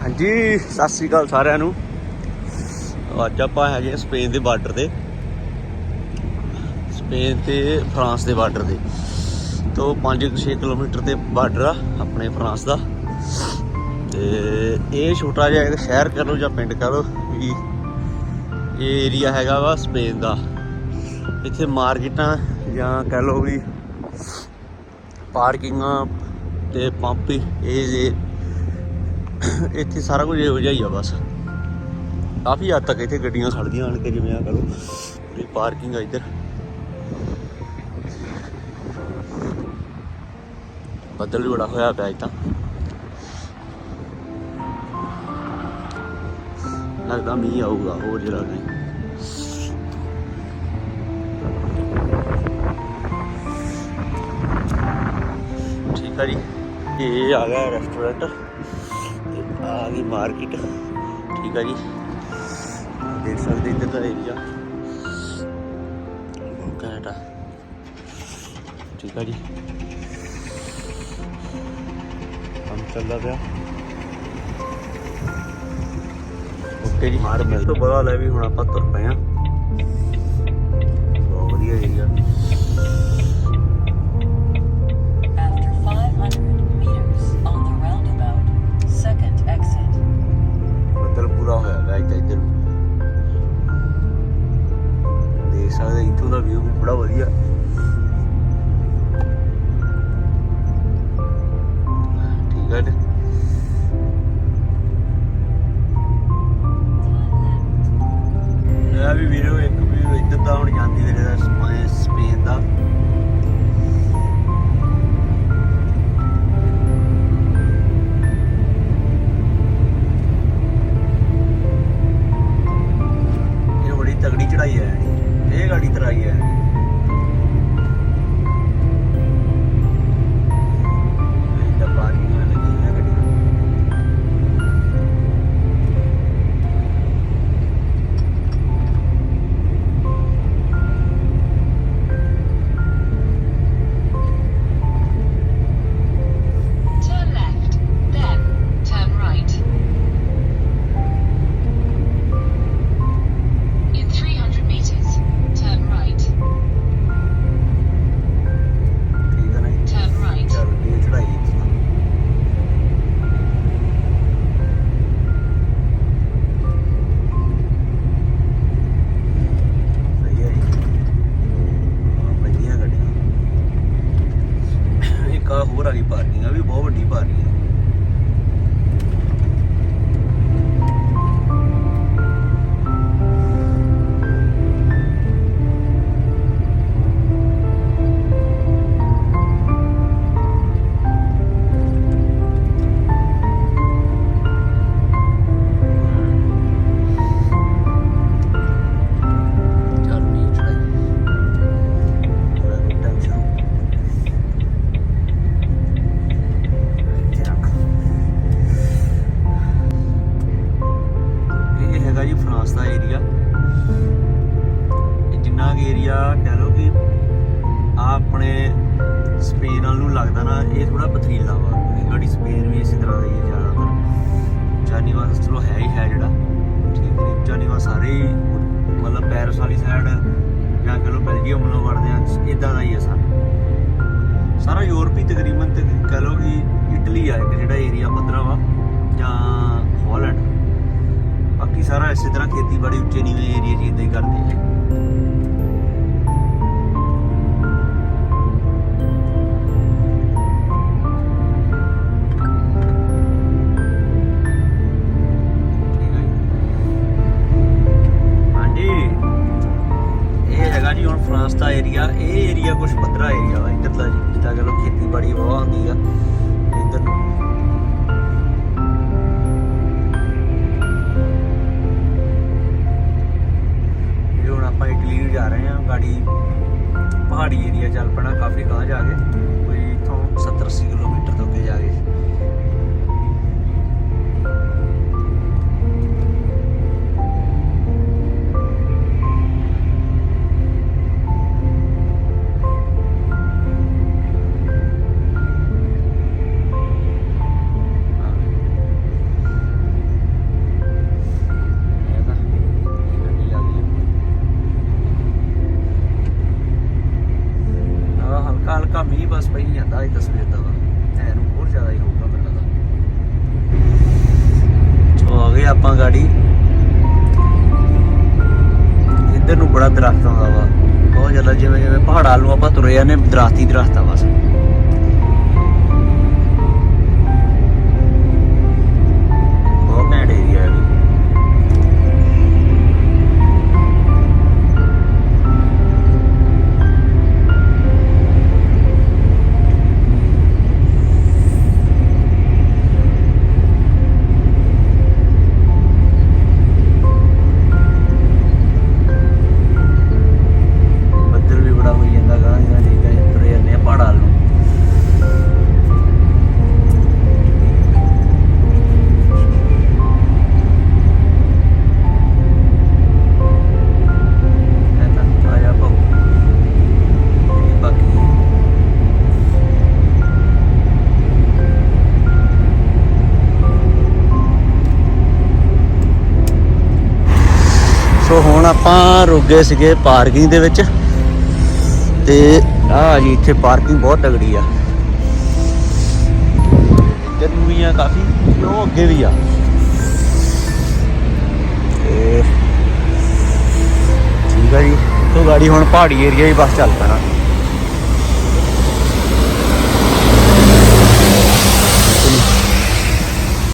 ਹਾਂਜੀ, ਸਤਿ ਸ੍ਰੀ ਅਕਾਲ ਸਾਰਿਆਂ ਨੂੰ। ਅੱਜ ਆਪਾਂ ਹੈਗੇ ਹਾਂ ਸਪੇਨ ਦੇ ਬਾਰਡਰ ਤੇ। ਸਪੇਨ ਤੇ ਫਰਾਂਸ ਦੇ ਬਾਰਡਰ ਤੇ। ਤੋਂ 5-6 ਕਿਲੋਮੀਟਰ ਤੇ ਬਾਰਡਰ ਆ ਆਪਣੇ ਫਰਾਂਸ ਦਾ। ਤੇ ਇਹ ਛੋਟਾ ਜਿਹਾ ਇੱਕ ਸ਼ਹਿਰ ਕਰ ਲਓ ਜਾਂ ਪਿੰਡ ਕਰ ਲਓ ਵੀ ਇਹ ਏਰੀਆ ਹੈਗਾ ਵਾ ਸਪੇਨ ਦਾ। ਇੱਥੇ ਮਾਰਕੀਟਾਂ ਜਾਂ ਕਹਿ ਲਓ ਵੀ ਪਾਰਕਿੰਗਾਂ ਤੇ ਪੰਪ ਇਹ ਇੱਥੇ ਸਾਰਾ ਕੁਝ ਇਹੋ ਜਿਹਾ ਹੀ ਆ ਬਸ। ਕਾਫੀ ਹੱਦ ਤੱਕ ਇੱਥੇ ਗੱਡੀਆਂ ਖੜਦੀਆਂ ਆਣ ਕੇ, ਜਿਵੇਂ ਆ ਕਰੋ ਇਹ ਪਾਰਕਿੰਗ ਆ ਇੱਧਰ। ਬੱਦਲ ਵੀ ਬੜਾ ਹੋਇਆ ਪਿਆ ਅੱਜ ਲੱਗਦਾ ਮੀਂਹ ਆਊਗਾ, ਹੋਰ ਜਿਹੜਾ ਨਹੀਂ ਠੀਕ ਆ ਜੀ, ਇਹ ਆ ਗਿਆ ਰੈਸਟੋਰੈਂਟ ਗਈ ਮਾਰਕੀਟ। ਠੀਕ ਆ ਜੀ। ਦੇਖ ਸਕਦੇ ਇੱਧਰ ਦਾ ਏਰੀਆ ਆ ਠੀਕ ਆ ਜੀ। ਕੰਮ ਚੱਲਦਾ ਪਿਆ। ਓਕੇ ਜੀ ਮਾਰਕੀਟ ਤੋਂ ਬੜਾ ਲੈ ਵੀ ਹੁਣ ਆਪਾਂ ਤੁਰ ਪਏ ਆ। ਬਹੁਤ ਵਧੀਆ ਏਰੀਆ ਇਹ ਵੀ ਵੀਡੀਓ ਇੱਕ ਵੀ ਇੱਧਰ ਦਾ ਹੁਣ ਜਾਂਦੀ ਵੀਰੇ ਦਾ ਸਪੇਨ ਦਾ। ਇਹ ਬੜੀ ਤਗੜੀ ਚੜਾਈ ਹੈ। ਇਹ ਗਾੜੀ ਤਰਾਈ ਹੈ। ਵੀ ਬਹੁਤ ਵੱਡੀ ਭਾਰੀ ਹੈ। ਸਪੇਨ ਨੂੰ ਲੱਗਦਾ ਨਾ, ਇਹ ਥੋੜਾ ਪਥਰੀਲਾ ਵਾ। ਇਹ ਗਾੜੀ ਸਪੇਨ ਵੀ ਇਸੇ ਤਰ੍ਹਾਂ ਦਾ ਹੈ ਜ਼ਿਆਦਾਤਰ। ਜਾਨੀਵਾ ਚਲੋ ਹੈ ਹੀ ਹੈ ਜਿਹੜਾ। ਠੀਕ ਹੈ ਜਾਨੀਵਾ ਸਾਰੇ ਹੀ ਮਤਲਬ ਪੈਰਿਸ ਵਾਲੀ ਸਾਈਡ ਜਾਂ ਕਹ ਲਓ ਬੈਲਜੀਅਮ ਵੱਲੋਂ ਵੜਦੇ ਆ ਇਦਾਂ ਦਾ ਹੀ ਹੈ ਸਾਰਾ। ਸਾਰਾ ਯੂਰਪ ਹੀ ਤਕਰੀਬਨ ਤੇ ਕਹ ਲਓ ਕਿ ਇਟਲੀ ਆ ਇੱਕ ਜਿਹੜਾ ਏਰੀਆ ਪੱਧਰਾ ਵਾ, ਜਾਂ ਹਾਲੈਂਡ। ਬਾਕੀ ਸਾਰਾ ਇਸੇ ਤਰ੍ਹਾਂ ਖੇਤੀਬਾੜੀ ਉੱਚੇ ਨੀਵੇਂ ਏਰੀਆ 'ਚ ਇਦਾਂ ਹੀ ਕਰਦੇ ਆ। ਬੜੀ ਵਾਹ ਆਉਂਦੀ ਆ, ਇੱਧਰ। ਨੂੰ ਹੁਣ ਆਪਾਂ ਇਟਲੀ ਨੂੰ ਜਾ ਰਹੇ ਆ ਗਾੜੀ ਪਹਾੜੀ ਏਰੀਆ ਚੱਲ ਪਣਾ, ਕਾਫੀ ਗਾਂ ਜਾ ਕੇ। ਕੋਈ ਇਥੋਂ 70 ਕਿਲੋਮੀਟਰ ਤੋਂ ਅੱਗੇ ਜਾ ਕੇ। ਆਪਾਂ ਗਾੜੀ। ਇੱਧਰ ਨੂੰ ਬੜਾ ਦਰਖਤ ਆਉਂਦਾ ਵਾ। ਬਹੁਤ ਜ਼ਿਆਦਾ ਜਿਵੇਂ ਜਿਵੇਂ ਪਹਾੜਾਂ ਨੂੰ ਆਪਾਂ ਤੁਰੇ ਜਾਂਦੇ ਦਰਖਤ ਹੀ ਦਰਖਤਾਂ ਬਸ। ਹੁਣ ਆਪਾਂ ਰੁਕੇ ਸੀਗੇ ਪਾਰਕਿੰਗ ਦੇ ਵਿੱਚ ਤੇ ਆ ਜੀ ਇੱਥੇ ਪਾਰਕਿੰਗ ਬਹੁਤ ਤਗੜੀ ਆ। ਇੱਧਰ ਵੀ ਆ ਕਾਫੀ ਉਹ ਅੱਗੇ ਵੀ ਆ। ਤੇ ਠੀਕ ਆ ਜੀ ਤੋਂ ਗਾੜੀ ਹੁਣ ਪਹਾੜੀ ਏਰੀਆ ਹੀ ਬਸ ਚੱਲ ਪੈਣਾ।